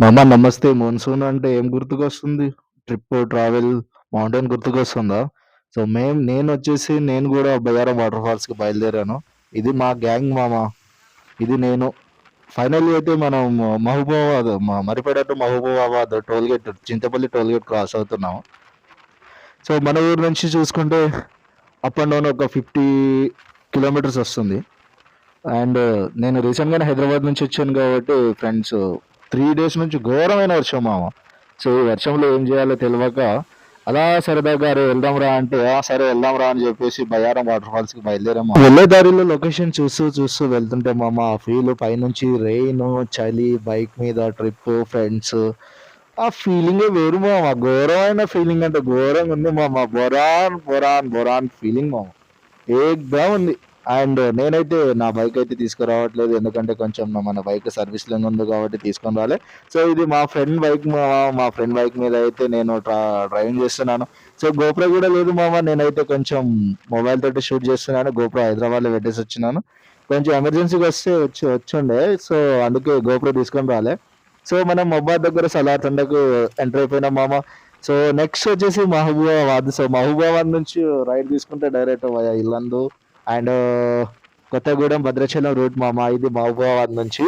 మామ నమస్తే. మాన్సూన్ అంటే ఏం గుర్తుకొస్తుంది? ట్రిప్, ట్రావెల్, మౌంటైన్ గుర్తుకొస్తుందా? సో, మేం నేనొచ్చేసి నేను కూడా బయ్యారం వాటర్ ఫాల్స్‌కి బయలుదేరాను. ఇది మా గ్యాంగ్ మామ. ఇది నేను. ఫైనల్లీ అయితే మనం మహబూబాబాద్ మ Maripeta to Mahabubabad toll gate Chintapalli toll gate cross అవుతున్నాము. సో, మన ఊరు నుంచి చూసుకుంటే అప్ అండ్ డౌన్ ఒక 50 కిలోమీటర్స్ వస్తుంది. అండ్ నేను రీసెంట్‌గానే హైదరాబాద్ నుంచి వచ్చాను కాబట్టి ఫ్రెండ్స్ త్రీ డేస్ నుంచి ఘోరమైన వర్షం మామ. సో, ఈ వర్షంలో ఏం చేయాలో తెలియక అలా సరదాగా అరే వెళ్దాంరా అంటే, సరే సరే వెళ్దాంరా అని చెప్పేసి బయారం వాటర్ ఫాల్స్‌కి కి బయలుదేరాము వెళ్ళే దారిలో లొకేషన్ చూస్తూ, చూస్తూ వెళ్తుంటే మామ ఆ ఫీల్ పైనుంచి రెయిన్ చలి, బైక్ మీద ట్రిప్పు, ఫ్రెండ్స్ ఆ ఫీలింగే వేరు మామ. ఘోరమైన ఫీలింగ్ అంటే ఘోరంగుంది మామ. బొరాన్, బొరాన్, బొరాన్ ఫీలింగ్ మామ. ఏక్దమ్ ఉంది. అండ్ నేనైతే నా బైక్ అయితే తీసుకురావట్లేదు. ఎందుకంటే కొంచెం మన బైక్ సర్వీస్లో ఉంది కాబట్టి తీసుకొని రాలే. సో, ఇది మా ఫ్రెండ్ బైక్ మా ఫ్రెండ్ బైక్ మీద అయితే నేను డ్రైవింగ్ చేస్తున్నాను సో, గోప్రో కూడా లేదు మామ. నేనైతే కొంచెం మొబైల్ తోటి షూట్ చేస్తున్నాను గోప్రో హైదరాబాద్‌లో పెట్టేసొచ్చినాను. కొంచెం ఎమర్జెన్సీగా వస్తే వచ్చి వచ్చుండే. సో, అందుకే గోప్రో తీసుకొని రాలే. సో, మనం మొబైల్ దగ్గర సలార్ తండాకు ఎంటర్ అయిపోయినాం మామ. సో, నెక్స్ట్ వచ్చేసి మహబూబాబాద్. సో, మహబూబాబాద్ నుంచి రైడ్ తీసుకుంటే direct Yellandu and Kothagudem, Bhadrachalam route మామ. ఇది మహబూబాబాద్ నుంచి.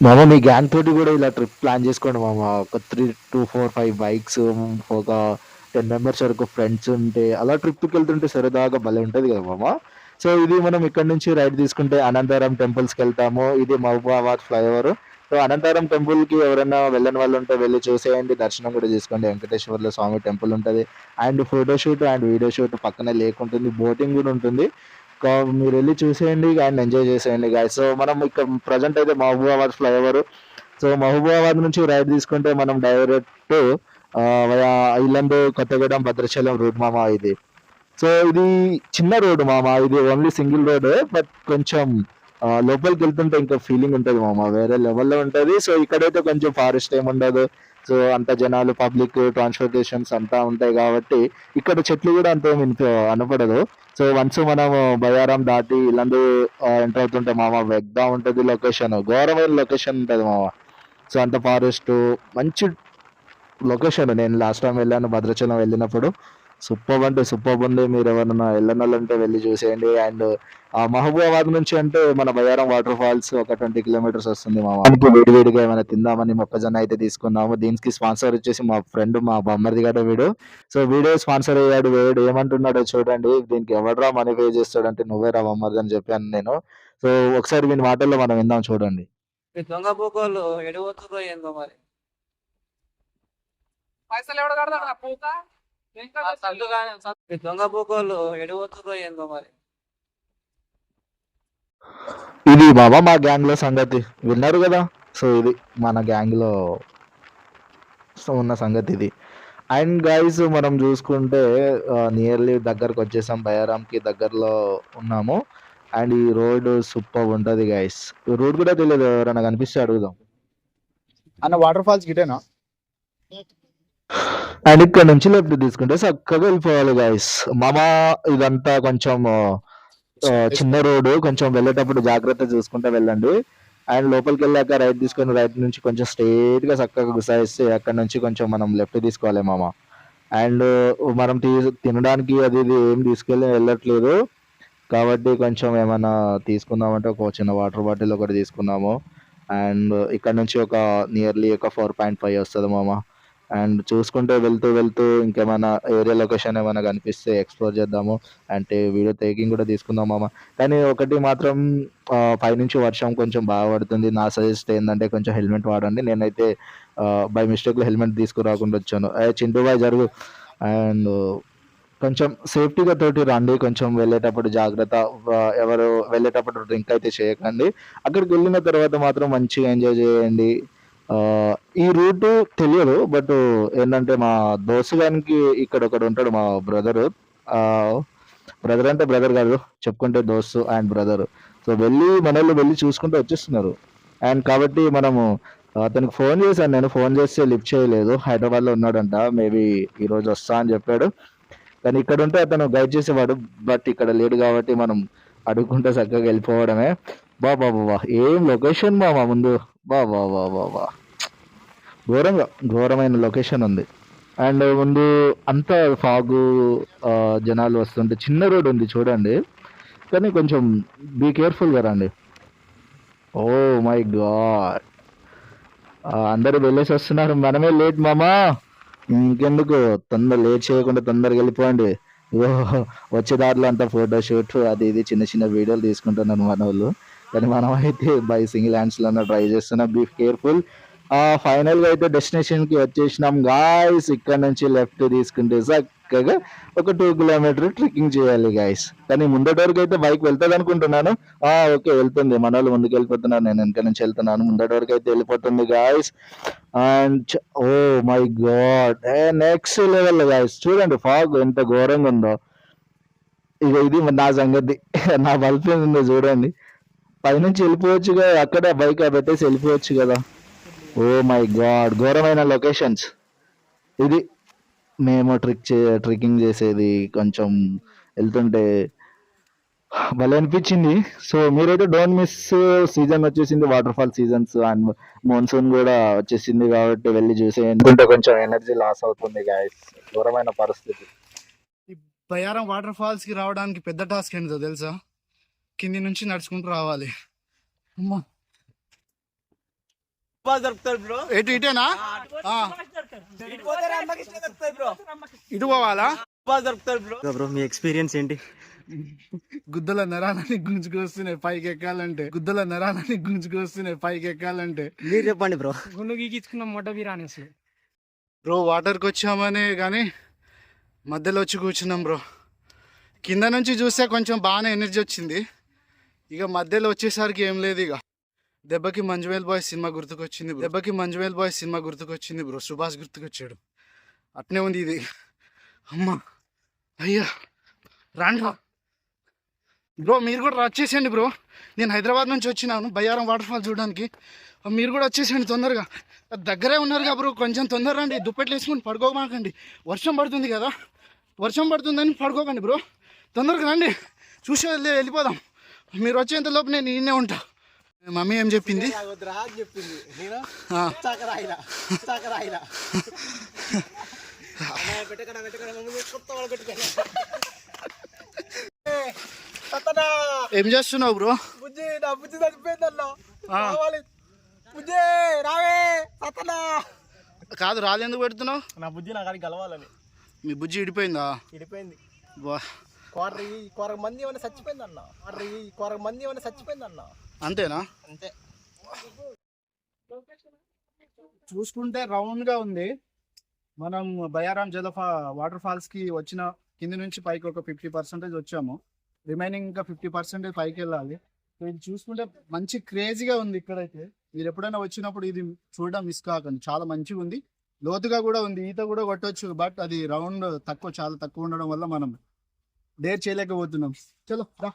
మామ మీ గ్యాంగ్ తోటి కూడా ఇలా ట్రిప్ ప్లాన్ చేసుకోండి మామ. ఒక 3-4-5 బైక్స్ ఒక 10 మెంబర్స్ వరకు ఫ్రెండ్స్ ఉంటే అలా ట్రిప్కి వెళ్తుంటే సరదాగా భలే ఉంటుంది కదా మామ. సో, ఇది మనం ఇక్కడి నుంచి రైడ్ తీసుకుంటే అనంతరం టెంపుల్స్కి వెళ్తాము ఇది మహబూబాబాద్ ఫ్లైఓవర్. సో, అనంతరం టెంపుల్‌కి ఎవరైనా వెళ్ళని వాళ్ళుంటే వెళ్ళి చూసేయండి. దర్శనం కూడా చేసుకోండి వెంకటేశ్వర్ల స్వామి టెంపుల్ ఉంటుంది and photo shoot and video shoot పక్కనే లేక్ ఉంటుంది. బోటింగ్ కూడా ఉంటుంది. మీరు వెళ్ళి చూసేయండి అండ్ ఎంజాయ్ చేసేయండి గైస్. సో, మనం ఇక్కడ ప్రెజెంట్ అయితే మహబూబాబాద్ ఫ్లైఓవర్. సో, మహబూబాబాద్ నుంచి రైడ్ తీసుకుంటే మనం డైరెక్ట్ ఆహ్, ఐలండ్, కొత్తగూడెం, భద్రాచలం రూట్ మామ ఇది. సో, ఇది చిన్న రోడ్ మామ. ఇది ఓన్లీ సింగిల్ రోడ్. బట్ కొంచెం లోపలికి వెళ్తుంటే ఇంకా ఫీలింగ్ ఉంటది మామ. వేరే లెవెల్‌లో ఉంటది. సో, ఇక్కడైతే కొంచెం ఫారెస్ట్ ఏముండదు. సో, అంత జనాలు పబ్లిక్ ట్రాన్స్‌పోర్టేషన్స్ అంతా ఉంటాయి కాబట్టి ఇక్కడ చెట్లు కూడా అంత అనపడదు సో, వన్స్ మనం బయారం దాటి ఇలాంటి ఎంటర్ అవుతుంటే మామ వెగ్దా ఉంటది లొకేషన్. ఘోరమైన లొకేషన్ ఉంటది మామ. సో, అంత ఫారెస్ట్ మంచి లొకేషన్. నేను లాస్ట్ టైం వెళ్ళాను భద్రాచలం వెళ్ళినప్పుడు. సూపర్బ్ అంటే సూపర్బ్ ఉంది. మీరెవరన్నా ఎళ్ళనోళ్ళుంటే వెళ్ళి చూసేయండి. అండ్ ఆహ్, మహబూబాబాద్ నుంచి అంటే మన బయ్యారం వాటర్ ఫాల్స్ ఒక 20 కిలోమీటర్స్ వస్తుంది మామ. దానికి వేడి వేడిగా ఏమైనా తిందామని మొక్కజొన్న అయితే తీసుకున్నాము. దీనికి స్పాన్సర్ వచ్చేసి మా ఫ్రెండ్ మా బామ్మర్ది గాడే వీడు. సో, వీడే స్పాన్సర్ అయ్యాడు. వీడు ఏమంటున్నాడో చూడండి. దీనికి ఎవడురా మనీ పే చేస్తాడంటే నువ్వేరా బామ్మర్ది అని చెప్పాను నేను. సో, ఒకసారి వీని మాటల్లో మనం విందాం చూడండి. దొంగ పోకోళ్ళు ఏందో మరి. పైసలు ఎవడు కడతాడు దొంగ ఏందో మరి. ఇది మామ మా గ్యాంగ్‌లో సంగతి. విన్నారు గదా! సో, ఇది మన గ్యాంగ్‌లో సో, ఉన్న సంగతి ఇది. అండ్ గైస్ మనం చూసుకుంటే నియర్లీ దగ్గరకొచ్చేసాం. బయ్యారంకి దగ్గరలో ఉన్నాము. అండ్ ఈ రోడ్ సూపర్బ్ ఉంటది గైస్. రూట్ కూడా తెలీదు. ఎవరైనా కనిపిస్తే అడుగుదాం. అన్న వాటర్ ఫాల్స్ గిటేనా అండ్ ఇక్కడ నుంచి లెఫ్ట్ తీసుకుంటే చక్కగా వెళ్ళిపోవాలి గైస్. మామ ఇదంతా కొంచెం చిన్న రోడ్డు కొంచెం వెళ్ళేటప్పుడు జాగ్రత్త చూసుకుంటూ వెళ్ళండి. అండ్ లోపలికి వెళ్ళాక రైట్ తీసుకొని రైట్ నుంచి కొంచెం స్ట్రెయిట్‌గా చక్కగా గుసాయిస్తే అక్కడి నుంచి కొంచెం మనం లెఫ్ట్ తీసుకోవాలి మామ. అండ్ మనం తినడానికి అది ఇది ఏం తీసుకెళ్ళి వెళ్ళట్లేదు. కాబట్టి కొంచెం ఏమైనా తీసుకుందామంటే ఒక చిన్న వాటర్ బాటిల్ ఒకటి తీసుకున్నాము. అండ్ ఇక్కడ నుంచి ఒక నియర్లీ ఒక ఫోర్ పాయింట్ ఫైవ్ వస్తుంది మామ. అండ్ చూసుకుంటూ వెళ్తూ వెళ్తూ ఇంకేమైనా ఏరియా లొకేషన్ ఏమైనా కనిపిస్తే ఎక్స్‌ప్లోర్ చేద్దాము. అంటే వీడియో టేకింగ్ కూడా తీసుకుందాం మామ. కానీ ఒకటి మాత్రం పైనుంచి వర్షం కొంచెం బాగా పడుతుంది. నా సజెస్ట్ ఏంటంటే కొంచెం హెల్మెట్ వాడండి. నేనైతే బై మిస్టేక్‌లో హెల్మెట్ తీసుకురాకుండా వచ్చాను. ఏయ్! చింటూ భాయ్ జరుగు. అండ్ కొంచెం సేఫ్టీగా తోటి రండి. కొంచెం వెళ్ళేటప్పుడు జాగ్రత్త. ఎవరు వెళ్ళేటప్పుడు డ్రింక్ అయితే చేయకండి. అక్కడికి వెళ్ళిన తర్వాత మాత్రం మంచిగా ఎంజాయ్ చేయండి. ఈ రూట్ తెలియదు. బట్ ఏంటంటే మా దోస్తు గానికి ఇక్కడ ఒకడుంటాడు మా బ్రదర్ బ్రదర్ అంటే బ్రదర్ కాదు. చెప్పుకుంటే దోస్తు అండ్ బ్రదర్. సో, వెళ్ళి మనల్ని వెళ్ళి చూసుకుంటూ వచ్చేస్తున్నారు. అండ్ కాబట్టి మనము అతనికి ఫోన్ చేశాను నేను. ఫోన్ చేస్తే లిఫ్ట్ చేయలేదు. హైదరాబాద్‌లో ఉన్నాడంట. మేబీ ఈరోజు వస్తా అని చెప్పాడు. కానీ ఇక్కడుంటే అతను గైడ్ చేసేవాడు. బట్ ఇక్కడ లేడు కాబట్టి మనం అడుగుకుంటే చక్కగా వెళ్ళిపోవడమే. అబ్బబ్బబ్బా! ఏం లొకేషన్ మా ముందు. అబ్బబ్బబ్బబ్బా! ఘోరంగా ఘోరమైన లొకేషన్ ఉంది. అండ్ ముందు అంతా ఫాగు జనాలు వస్తుంటే చిన్న రోడ్ ఉంది చూడండి. కానీ కొంచెం బీ కేర్ఫుల్గా రండి. ఓ మై గాడ్ అందరూ వెళ్ళేసి వస్తున్నారు. మనమే లేట్ మామా? ఇంకెందుకు? తొందర లేట్ చేయకుండా తొందరగా వెళ్ళిపోండి. వచ్చే దారిలో అంతా ఫోటో షూట్ అది ఇది చిన్న చిన్న వీడియోలు తీసుకుంటున్నాను మన వాళ్ళు. కానీ మనం అయితే బై సింగిల్ హ్యాండ్స్లో ట్రై చేస్తున్నాం. బీ కేర్ఫుల్ ఫైనల్గా అయితే డెస్టినేషన్కి వచ్చేసినాం. గాయస్ ఇక్కడ నుంచి లెఫ్ట్ తీసుకుంటే చక్కగా ఒక టూ కిలోమీటర్ ట్రెక్కింగ్ చేయాలి గాయస్. కానీ ముందటి వరకు అయితే బైక్ వెళ్తుంది అనుకుంటున్నాను. ఆ ఓకే వెళ్తుంది. మన వాళ్ళు ముందుకు వెళ్ళిపోతున్నారు. నేను వెనక నుంచి వెళ్తున్నాను. ముందటి వరకు అయితే వెళ్ళిపోతుంది guys. And oh my god. Next level guys. చూడండి ఫాగ్ ఎంత ఘోరంగా ఉందో. ఇక ఇది నా సంగతి. నా బల్బ్ ఉందో చూడండి. పైనుంచి వెళ్ళిపోవచ్చు కదా అక్కడే బైక్ పెట్టేసి వెళ్ళిపోవచ్చు కదా. ఓ మై గాడ్ ఘోరమైన లొకేషన్స్. ఇది మేము ట్రిక్ చే ట్రెక్కింగ్ చేసేది కొంచెం వెళ్తుంటే భలే అనిపించింది. సో మీరైతే డోంట్ మిస్ సీజన్ వచ్చేసింది water fall seasons and monsoon కూడా వచ్చేసింది కాబట్టి వెళ్ళి చూసే ఎందుకంటే కొంచెం ఎనర్జీ లాస్ అవుతుంది గాయస్ ఘోరమైన పరిస్థితి. ఈ బయారం వాటర్ ఫాల్స్కి రావడానికి పెద్ద టాస్క్ ఏంటో తెలుసా? కింది నుంచి నడుచుకుంటూ రావాలి. అమ్మా. ఎటు ఇటేనా? ఆ, బ్రో. ఇటు పోవాలా? బ్రో. బ్రో మీ ఎక్స్పీరియన్స్ ఏంటి? గుద్దల నరాలని గుంజుకొస్తున్నాయి పైకి ఎక్కాలంటే. గుద్దల నరాలని గుంజుకొస్తున్నాయి పైకి ఎక్కాలంటే. మీరు చెప్పండి బ్రో. గుండు గీకించుకున్న మొట్ట వీరాని అసలు. బ్రో వాటర్కి వచ్చామనే కానీ మధ్యలో వచ్చి కూర్చున్నాం బ్రో. కింద నుంచి చూస్తే కొంచెం బాగానే ఎనర్జీ వచ్చింది. ఇక మధ్యలో వచ్చేసరికి ఏం లేదు ఇక. దెబ్బకి మంజువేల్ బాయ్ సినిమా గుర్తుకొచ్చింది దెబ్బకి మంజువేల్ బాయ్ సినిమా గుర్తుకొచ్చింది బ్రో. సుభాష్ గుర్తుకొచ్చాడు. అట్నే ఉంది ఇది. అమ్మా. అయ్యా. రాండ్రా బ్రో మీరు కూడా వచ్చేసేయండి బ్రో. నేను హైదరాబాద్ నుంచి వచ్చినాను. బయ్యారం వాటర్ ఫాల్ చూడడానికి. మీరు కూడా వచ్చేసేయండి తొందరగా. దగ్గరే ఉన్నారుగా బ్రో. కొంచెం తొందర రండి. దుప్పట్లు వేసుకొని పడుకోమాకండి. వర్షం పడుతుంది కదా. వర్షం పడుతుందని పడుకోకండి బ్రో. తొందరగా రండి. చూసి వెళ్ళి వెళ్ళిపోదాం. మీరు వచ్చేంతలోపు నేను ఈయనే ఉంటా. మమ్మీ ఏం చెప్పింది? చెప్పింది. ఏం చేస్తున్నావు బ్రో? బుజ్జి నా బుజ్జి చనిపోయిందన్న ఆ. రావాలి. బుజ్జి రావే కాదు రాళ్ళు ఎందుకు పెడుతున్నావు? నా బుజ్జి నా కాడికి కలవాలని. మీ బుజ్జి ఇడిపోయిందా? ఇడిపోయింది. వా కోర్ర ఈ కోర మంది ఏమైనా చచ్చిపోయిందన్న కోర్ర ఈ కోర మంది ఏమైనా చచ్చిపోయిందన్న అంతేనా? అంతే. చూసుకుంటే రౌండ్గా ఉంది. మనం బయారాం జలఫా వాటర్ ఫాల్స్కి వచ్చిన కింది నుంచి పైకి ఒక ఫిఫ్టీ పర్సెంటేజ్ వచ్చాము. రిమైనింగ్ ఇంకా ఫిఫ్టీ పర్సెంటేజ్ పైకి వెళ్ళాలి. ఇది చూసుకుంటే మంచి క్రేజీగా ఉంది ఇక్కడైతే. మీరు ఎప్పుడైనా వచ్చినప్పుడు ఇది చూడడం మిస్ కాకండి. చాలా మంచిగా ఉంది. లోతుగా కూడా ఉంది. ఈత కూడా కొట్టొచ్చు. బట్ అది రౌండ్ తక్కువ చాలా తక్కువ ఉండడం వల్ల మనం డేర్ చేయలేకపోతున్నాం. చలో రా.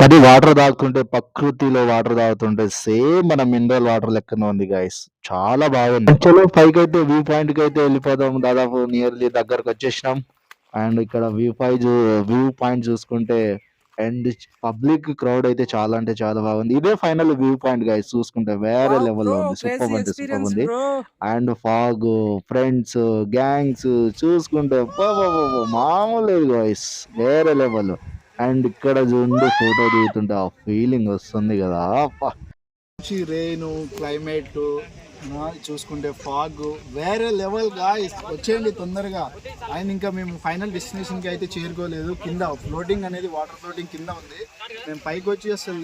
కానీ వాటర్ తాగుతుంటే ప్రకృతిలో వాటర్ తాగుతుంటే సేమ్ మన మినరల్ వాటర్ లెక్కనే ఉంది గైస్ చాలా బాగుంది. చలో పైకి అయితే వ్యూ పాయింట్కి అయితే వెళ్ళిపోదాం. దాదాపు నియర్లీ దగ్గరకు వచ్చేసినాం. అండ్ ఇక్కడ వ్యూ పాయింట్ వ్యూ పాయింట్ చూసుకుంటే అండ్ పబ్లిక్ క్రౌడ్ అయితే చాలా అంటే చాలా బాగుంది. ఇదే ఫైనల్ వ్యూ పాయింట్ గైస్ చూసుకుంటే వేరే లెవెల్లో ఉంది. సూపర్ అంటే సూపర్ ఉంది. అండ్ ఫాగ్ ఫ్రెండ్స్ గ్యాంగ్స్ చూసుకుంటే మామూలు లేదు గాయస్ వేరే లెవెల్ అండ్ ఇక్కడ చూడండి ఫోటో దిగుతుంటే ఆ ఫీలింగ్ వస్తుంది కదా. రెయిన్ క్లైమేట్ చూసుకుంటే ఫాగ్ వేరే లెవెల్గా వచ్చేయండి తొందరగా. అండ్ ఇంకా మేము ఫైనల్ డెస్టినేషన్కి అయితే చేరుకోలేదు. కింద ఫ్లోటింగ్ అనేది వాటర్ ఫ్లోటింగ్ కింద ఉంది. మేము పైకి వచ్చి అసలు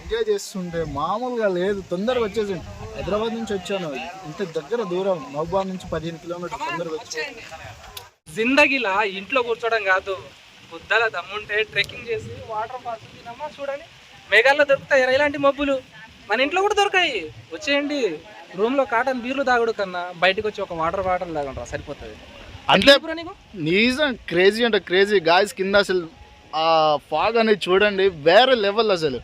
ఎంజాయ్ చేస్తుంటే మామూలుగా లేదు. తొందరగా వచ్చేసి. హైదరాబాద్ నుంచి వచ్చాను. ఇంత దగ్గర దూరం. మహబాద్ నుంచి పదిహేను కిలోమీటర్ తొందరగా వచ్చి జిందగీలా ఇంట్లో కూర్చోవడం కాదు. బుద్ధల దమ్ముంటే ట్రెక్కింగ్ చేసి వాటర్ ఫాల్స్ తినమ్మా చూడండి మేఘాల్లో దొరుకుతాయి ఇలాంటి మబ్బులు. మన ఇంట్లో కూడా దొరకాయి. వచ్చేయండి. రూమ్లో కాటన్ బీర్లు తాగుడు కన్నా బయటకు వచ్చి ఒక వాటర్ బాటిల్ తాగండి సరిపోతుంది. అంటే నిజం క్రేజీ అంటే క్రేజీ గాయస్ కింద అసలు ఆ ఫాగ్ అనేది చూడండి వేరే లెవెల్ అసలు.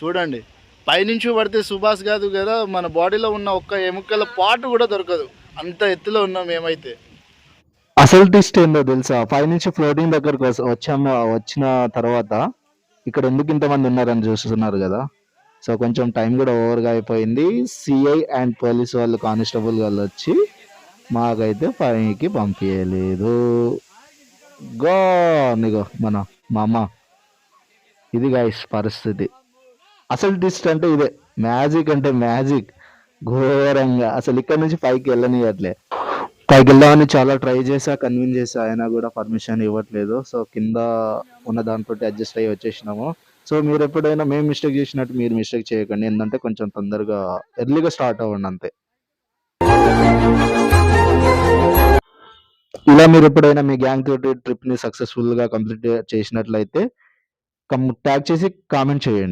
చూడండి. పైనుంచి పడితే సుభాష్ కాదు కదా మన బాడీలో ఉన్న ఒక్క ఎముకల పాటు కూడా దొరకదు. అంత ఎత్తులో ఉన్నాం మేమైతే. అసలు ట్విస్ట్ ఏందో తెలుసా? పైనుంచి ఫ్లోటింగ్ దగ్గరకు వస్- వచ్చాము వచ్చిన తర్వాత ఇక్కడ ఎందుకు ఇంతమంది ఉన్నారని చూస్తున్నారు కదా. సో కొంచెం టైం కూడా ఓవర్గా అయిపోయింది. సిఐ అండ్ పోలీస్ వాళ్ళు కానిస్టేబుల్ వాళ్ళు వచ్చి మాకైతే పైకి పంపించలేదు గో నిగో మన మా అమ్మ ఇది గైస్ పరిస్థితి. అసలు ట్విస్ట్ అంటే ఇదే. మ్యాజిక్ అంటే మ్యాజిక్ ఘోరంగా. అసలు ఇక్కడ నుంచి పైకి వెళ్ళనియట్లే. పైకి చాలా ట్రై చేసా కన్విన్స్ చేసా. అయినా కూడా పర్మిషన్ ఇవ్వట్లేదు. సో కింద ఉన్న దాంతో అడ్జస్ట్ అయ్యి వచ్చేసినాము. సో మీరు ఎప్పుడైనా మేము మిస్టేక్ చేసినట్టు మీరు మిస్టేక్ చేయకండి. ఏంటంటే కొంచెం తొందరగా ఎర్లీగా స్టార్ట్ అవ్వండి అంతే. ఇలా మీరు ఎప్పుడైనా మీ గ్యాంగ్ తోటి ట్రిప్ని సక్సెస్ఫుల్గా కంప్లీట్ చేసినట్లయితే ట్యాగ్ చేసి కామెంట్ చేయండి.